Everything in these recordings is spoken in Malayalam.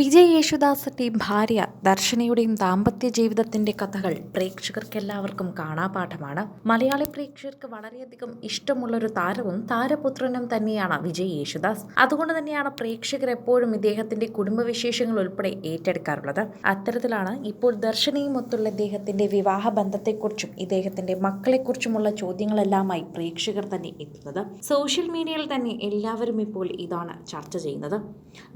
വിജയ് യേശുദാസിന്റെയും ഭാര്യ ദർശനയുടെയും ദാമ്പത്യ ജീവിതത്തിന്റെ കഥകൾ പ്രേക്ഷകർക്കെല്ലാവർക്കും കാണാപാഠമാണ്. മലയാളി പ്രേക്ഷകർക്ക് വളരെയധികം ഇഷ്ടമുള്ളൊരു താരവും താരപുത്രനും തന്നെയാണ് വിജയ് യേശുദാസ്. അതുകൊണ്ട് തന്നെയാണ് പ്രേക്ഷകർ എപ്പോഴും ഇദ്ദേഹത്തിന്റെ കുടുംബവിശേഷങ്ങൾ ഉൾപ്പെടെ ഏറ്റെടുക്കാറുള്ളത്. അത്തരത്തിലാണ് ഇപ്പോൾ ദർശനയും ഒത്തുള്ള ഇദ്ദേഹത്തിന്റെ വിവാഹ ബന്ധത്തെക്കുറിച്ചും ഇദ്ദേഹത്തിന്റെ മക്കളെക്കുറിച്ചുമുള്ള ചോദ്യങ്ങളെല്ലാമായി പ്രേക്ഷകർ തന്നെ എത്തുന്നത്. സോഷ്യൽ മീഡിയയിൽ തന്നെ എല്ലാവരും ഇപ്പോൾ ഇതാണ് ചർച്ച ചെയ്യുന്നത്.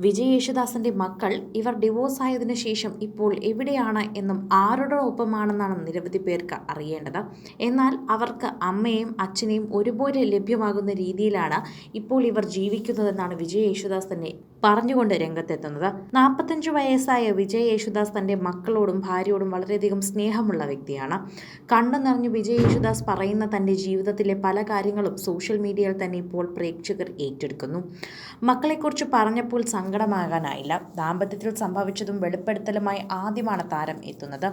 വിജയ് യേശുദാസിന്റെ മക്കൾ ഇവർ ഡിവോഴ്സ് ആയതിനു ശേഷം ഇപ്പോൾ എവിടെയാണ് എന്നും ആരുടെ ഒപ്പമാണെന്നാണ് നിരവധി പേർക്ക് അറിയേണ്ടത്. എന്നാൽ അവർക്ക് അമ്മയും അച്ഛനെയും ഒരുപോലെ ലഭ്യമാകുന്ന രീതിയിലാണ് ഇപ്പോൾ ഇവർ ജീവിക്കുന്നതെന്നാണ് വിജയ് യേശുദാസ് തന്നെ പറഞ്ഞുകൊണ്ട് രംഗത്തെത്തുന്നത്. നാൽപ്പത്തഞ്ച് വയസ്സായ വിജയ് യേശുദാസ് തന്റെ മക്കളോടും ഭാര്യയോടും വളരെയധികം സ്നേഹമുള്ള വ്യക്തിയാണ്. കണ്ണു നിറഞ്ഞ് വിജയ് യേശുദാസ് പറയുന്ന തന്റെ ജീവിതത്തിലെ പല കാര്യങ്ങളും സോഷ്യൽ മീഡിയയിൽ തന്നെ ഇപ്പോൾ പ്രേക്ഷകർ ഏറ്റെടുക്കുന്നു. മക്കളെക്കുറിച്ച് പറഞ്ഞപ്പോൾ സങ്കടമാകാനായില്ല. ദാമ്പത്യത്തിൽ സംഭവിച്ചതും വെളിപ്പെടുത്തലുമായി ആദ്യമാണ് താരം എത്തുന്നത്.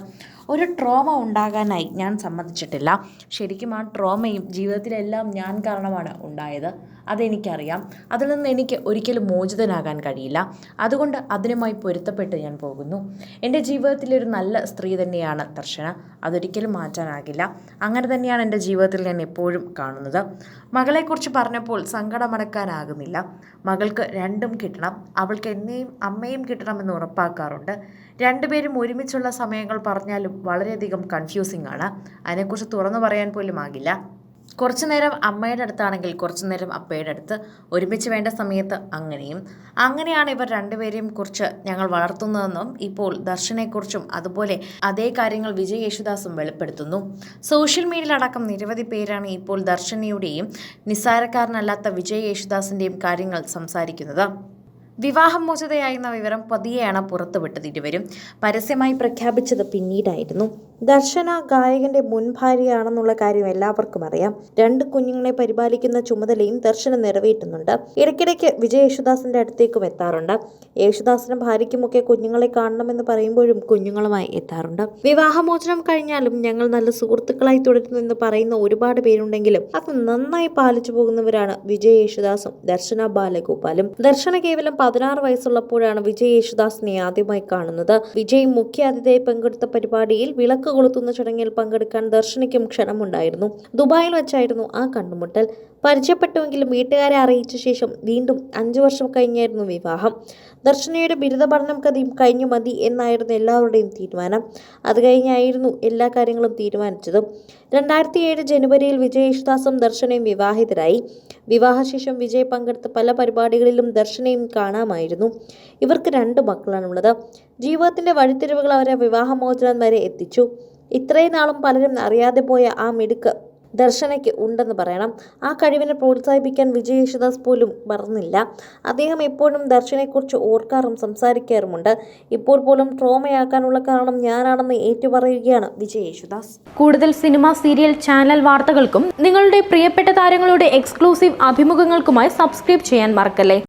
ഒരു ട്രോമ ഉണ്ടാകാനായി ഞാൻ സമ്മതിച്ചിട്ടില്ല. ശരിക്കും ആ ട്രോമയും ജീവിതത്തിലെല്ലാം ഞാൻ കാരണമാണ് ഉണ്ടായത്. അതെനിക്കറിയാം. അതിൽ നിന്ന് എനിക്ക് ഒരിക്കലും മോചിതനാകാൻ കഴിയില്ല. അതുകൊണ്ട് അതിനുമായി പൊരുത്തപ്പെട്ട് ഞാൻ പോകുന്നു. എന്റെ ജീവിതത്തിലെ ഒരു നല്ല സ്ത്രീ തന്നെയാണ് ദർശന. അതൊരിക്കലും മാറ്റാനാകില്ല. അങ്ങനെ തന്നെയാണ് എന്റെ ജീവിതത്തിൽ ഞാൻ എപ്പോഴും കാണുന്നത്. മകളെക്കുറിച്ച് പറഞ്ഞപ്പോൾ സങ്കടമടക്കാനാകുന്നില്ല. മകൾക്ക് രണ്ടും കിട്ടണം. അവൾക്ക് എന്നെയും അമ്മയും കിട്ടണമെന്ന് ഉറപ്പാക്കാറുണ്ട്. രണ്ടുപേരും ഒരുമിച്ചുള്ള സമയങ്ങൾ പറഞ്ഞാലും വളരെയധികം കൺഫ്യൂസിംഗ് ആണ്. അതിനെക്കുറിച്ച് തുറന്നു പറയാൻ പോലും ആകില്ല. കുറച്ചു നേരം അമ്മയുടെ അടുത്താണെങ്കിൽ കുറച്ചു നേരം അപ്പയുടെ അടുത്ത്. ഒരുമിച്ച് വേണ്ട സമയത്ത് അങ്ങനെയും. അങ്ങനെയാണ് ഇവർ രണ്ടുപേരെയും കുറിച്ച് ഞങ്ങൾ വളർത്തുന്നതെന്നും ഇപ്പോൾ ദർശനെക്കുറിച്ചും അതുപോലെ അതേ കാര്യങ്ങൾ വിജയ് യേശുദാസും വെളിപ്പെടുത്തുന്നു. സോഷ്യൽ മീഡിയയിലടക്കം നിരവധി പേരാണ് ഇപ്പോൾ ദർശനയുടെയും നിസ്സാരക്കാരനല്ലാത്ത വിജയ് യേശുദാസിന്റെയും കാര്യങ്ങൾ സംസാരിക്കുന്നത്. വിവാഹം മോചിതയായിരുന്ന വിവരം പതിയെയാണ് പുറത്തുവിട്ടത് ഇരുവരും. പരസ്യമായി പ്രഖ്യാപിച്ചത് പിന്നീടായിരുന്നു. ദർശന ഗായകന്റെ മുൻ ഭാര്യയാണെന്നുള്ള കാര്യം എല്ലാവർക്കും അറിയാം. രണ്ട് കുഞ്ഞുങ്ങളെ പരിപാലിക്കുന്ന ചുമതലയും ദർശന നിറവേറ്റുന്നുണ്ട്. ഇടയ്ക്കിടയ്ക്ക് വിജയ് യേശുദാസിന്റെ അടുത്തേക്കും എത്താറുണ്ട്. യേശുദാസിനും ഭാര്യയ്ക്കുമൊക്കെ കുഞ്ഞുങ്ങളെ കാണണമെന്ന് പറയുമ്പോഴും കുഞ്ഞുങ്ങളുമായി എത്താറുണ്ട്. വിവാഹമോചനം കഴിഞ്ഞാലും ഞങ്ങൾ നല്ല സുഹൃത്തുക്കളായി തുടരുന്നു എന്ന് പറയുന്ന ഒരുപാട് പേരുണ്ടെങ്കിലും അത് നന്നായി പാലിച്ചു പോകുന്നവരാണ് വിജയ് യേശുദാസും ദർശന ബാലഗോപാലും. ദർശന കേവലം പതിനാറ് വയസ്സുള്ളപ്പോഴാണ് വിജയ് യേശുദാസിനെ ആദ്യമായി കാണുന്നത്. വിജയ് മുഖ്യ പങ്കെടുത്ത പരിപാടിയിൽ വിളക്ക് കൊളുത്തുന്ന ചടങ്ങിൽ പങ്കെടുക്കാൻ ദർശനയ്ക്കും ക്ഷണമുണ്ടായിരുന്നു. ദുബായിൽ വെച്ചായിരുന്നു ആ കണ്ടുമുട്ടൽ. പരിചയപ്പെട്ടുവെങ്കിലും വീട്ടുകാരെ അറിയിച്ച ശേഷം വീണ്ടും അഞ്ചു വർഷം കഴിഞ്ഞായിരുന്നു വിവാഹം. ദർശനയുടെ ബിരുദ പഠനം കഥയും കഴിഞ്ഞു മതി എന്നായിരുന്നു എല്ലാവരുടെയും തീരുമാനം. അത് കഴിഞ്ഞായിരുന്നു എല്ലാ കാര്യങ്ങളും തീരുമാനിച്ചത്. രണ്ടായിരത്തി ഏഴ് ജനുവരിയിൽ വിജയ് യേശുദാസും ദർശനയും വിവാഹിതരായി. വിവാഹശേഷം വിജയ് പങ്കെടുത്ത പല പരിപാടികളിലും ദർശനയും കാണാമായിരുന്നു. ഇവർക്ക് രണ്ട് മക്കളാണുള്ളത്. ജീവിതത്തിന്റെ വഴിത്തിരിവുകൾ അവരെ വിവാഹമോചനം വരെ എത്തിച്ചു. ഇത്രയും നാളും പലരും അറിയാതെ പോയ ആ മിടുക്ക് ദർശനയ്ക്ക് ഉണ്ടെന്ന് പറയണം. ആ കഴിവിനെ പ്രോത്സാഹിപ്പിക്കാൻ വിജയ് യേശുദാസ് പോലും മറന്നില്ല. അദ്ദേഹം എപ്പോഴും ദർശനെക്കുറിച്ച് ഓർക്കാറും സംസാരിക്കാറുമുണ്ട്. ഇപ്പോൾ പോലും ട്രോമയാക്കാനുള്ള കാരണം ഞാനാണെന്ന് ഏറ്റുപറയുകയാണ് വിജയ് യേശുദാസ് കൂടുതൽ സിനിമ സീരിയൽ ചാനൽ വാർത്തകൾക്കും നിങ്ങളുടെ പ്രിയപ്പെട്ട താരങ്ങളുടെ എക്സ്ക്ലൂസീവ് അഭിമുഖങ്ങൾക്കുമായി സബ്സ്ക്രൈബ് ചെയ്യാൻ മറക്കല്ലേ?